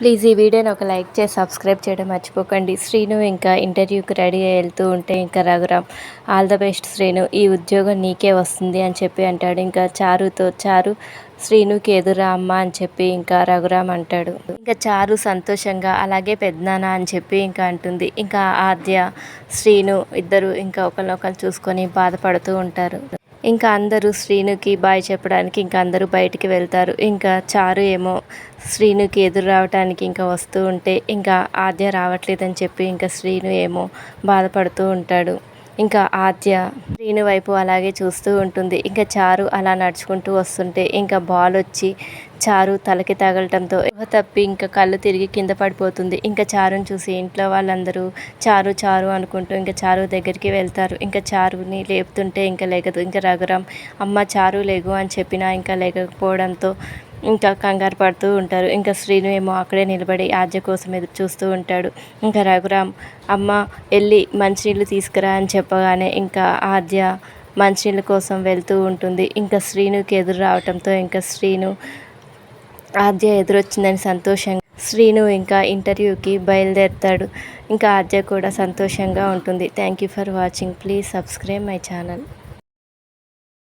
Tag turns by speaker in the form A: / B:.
A: Please ఈ వీడియోని ఒక లైక్ చేసి సబ్స్క్రైబ్ చేయడం మర్చిపోకండి. శ్రీను ఇంకా ఇంటర్వ్యూకి రెడీ వెళ్తూ ఉంటే ఇంకా Raghuram all the best Srinu ఈ ఉద్యోగం నీకే వస్తుంది అని చెప్పి అంటాడు. ఇంకా చారుతో చారు శ్రీనుకి ఎదురా అమ్మ అని చెప్పి ఇంకా రఘురామ్ అంటాడు. ఇంకా చారు సంతోషంగా అలాగే పెద్దనాన్న అని చెప్పి ఇంకా అంటుంది. ఇంకా ఆద్య శ్రీను ఇద్దరు ఇంకా ఒకరినొకరు చూసుకొని బాధపడుతూ ఉంటారు. ఇంకా అందరూ శ్రీనుకి బాయ్ చెప్పడానికి ఇంకా అందరూ బయటికి వెళ్తారు. ఇంకా చారు ఏమో శ్రీనుకి ఎదురు రావడానికి ఇంకా వస్తూ ఉంటే ఇంకా ఆద్య రావట్లేదని చెప్పి ఇంకా శ్రీను ఏమో బాధపడుతూ ఉంటాడు. ఇంకా ఆద్య శ్రీను వైపు అలాగే చూస్తూ ఉంటుంది. ఇంకా చారు అలా నడుచుకుంటూ వస్తుంటే ఇంకా బాల్ వచ్చి చారు తలకి తగలటంతో తప్పి ఇంకా కళ్ళు తిరిగి కింద పడిపోతుంది. ఇంకా చారుని చూసి ఇంట్లో వాళ్ళందరూ చారు చారు అనుకుంటూ ఇంకా చారు దగ్గరికి వెళ్తారు. ఇంకా చారుని లేపుతుంటే ఇంకా లేగదు. ఇంకా రఘురామ్ అమ్మ చారు లేగు అని చెప్పినా ఇంకా లేకపోవడంతో ఇంకా కంగారు పడుతూ ఉంటారు. ఇంకా శ్రీను ఏమో అక్కడే నిలబడి ఆద్య కోసం ఎదురు చూస్తూ ఉంటాడు. ఇంకా రఘురామ్ అమ్మ వెళ్ళి మంచినీళ్ళు తీసుకురా అని చెప్పగానే ఇంకా ఆద్య మంచినీళ్ళ కోసం వెళ్తూ ఉంటుంది. ఇంకా శ్రీనుకి ఎదురు రావటంతో ఇంకా శ్రీను ఆద్య ఎదురొచ్చిందని సంతోషంగా శ్రీను ఇంకా ఇంటర్వ్యూకి బయలుదేరుతాడు. ఇంకా ఆద్య కూడా సంతోషంగా ఉంటుంది. Thank you for watching please subscribe my channel